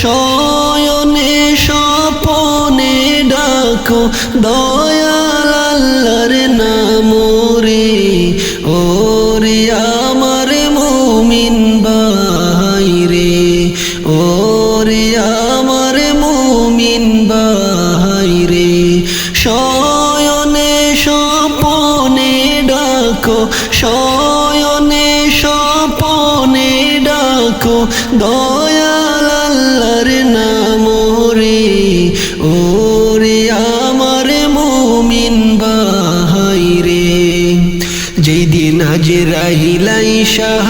শয়নে স্বপনে ডাকো, দয়াল আল্লাহর নাম রে ওরে আমার মুমিন ভাই রে, ওরে আমার মুমিন ভাই রে। শয়নে স্বপনে ডাকো, শয়নে স্বপনে ডাকো, দয়াল আল্লাহর নাম রে ওরে আমার মুমিন ভাই রে। যেদিন আজ রাহিলাই শাহ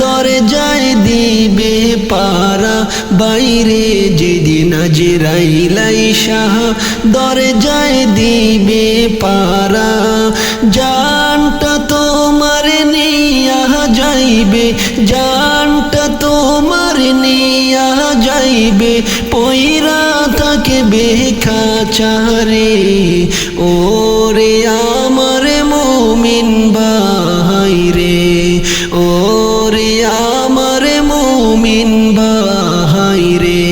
দরে যায় দিবে পারা বাইরে, যেদিন আজ রাহিলাই শাহ দরে যায় দিবে পারা, জানটা তোমার নিয়া যাইবে জানটা যাইবে পইরা থাকবে খাচারে ওরে আমার মুমিন ভাই রে ওরে আমার মুমিন ভাই রে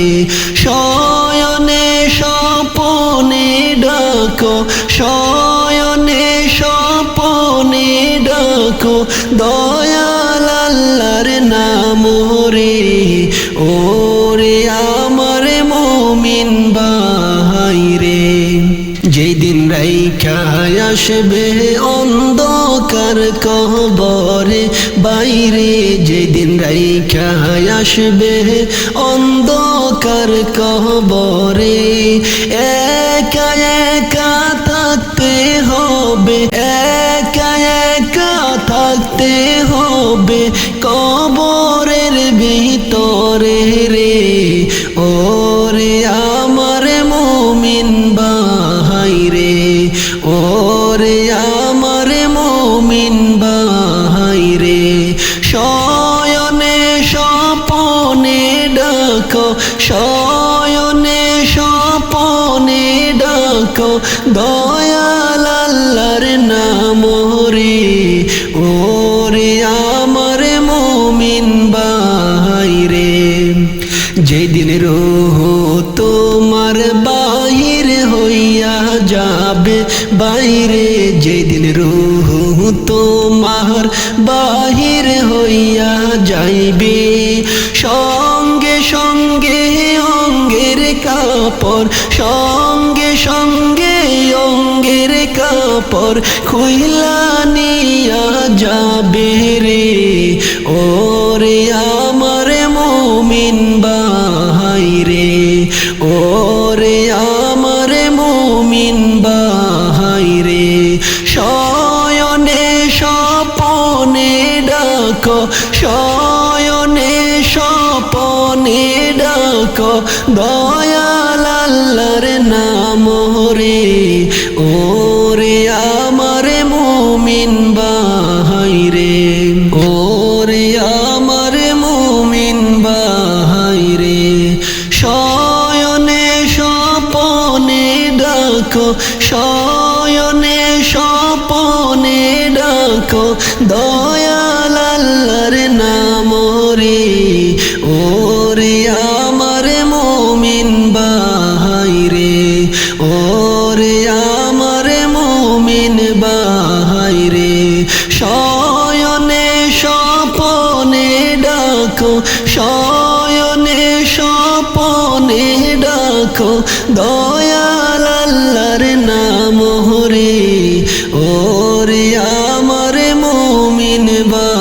শয়নে স্বপনে ডাকো, শয়নে স্বপনে ডাকো, দয়াল আল্লাহর নাম রে ওরে আমার মুমিন ভাই রে। যেদিন রাইখায় আসবে অন্ধকার কবরে বাইরে যেদিন রাইখায় আসবে অন্ধকার কবরে। একা একা থাকতে হবে, একা একা থাকতে হবে কবরের ভিতরে রে। ওরে আমার মুমিন ভাই রে। ওরে আমার মুমিন ভাই রে। শয়নে স্বপনে ডাকো, শয়নে স্বপনে ডাকো। দয়াল যেদিন রোহ তোমার বাহির হইয়া যাবে বাইরে। যেদিন রোহ তোমার বাহির হইয়া যাইবে, সঙ্গে সঙ্গে অঙ্গের কাপড়, সঙ্গে সঙ্গে অঙ্গের কাপড় খুইলা নিয়া যাবে রে। ওরে আমার মুমিন ভাই স্বপনে ডাকো, দয়াল আল্লাহর নাম রে ওরে আমার মুমিন ভাই রে। ওরে আমার মুমিন ভাই রে। শয়নে স্বপনে ডাকো, শয়নে স্বপনে ডাকো, দয়াল রে আমার মুমিন বাহাই রে। শয়নে সপনে ডাকো, শয়নে সপনে ডাকো, দয়াল আল্লাহর নাম হরে ওরে আমার মুমিন বা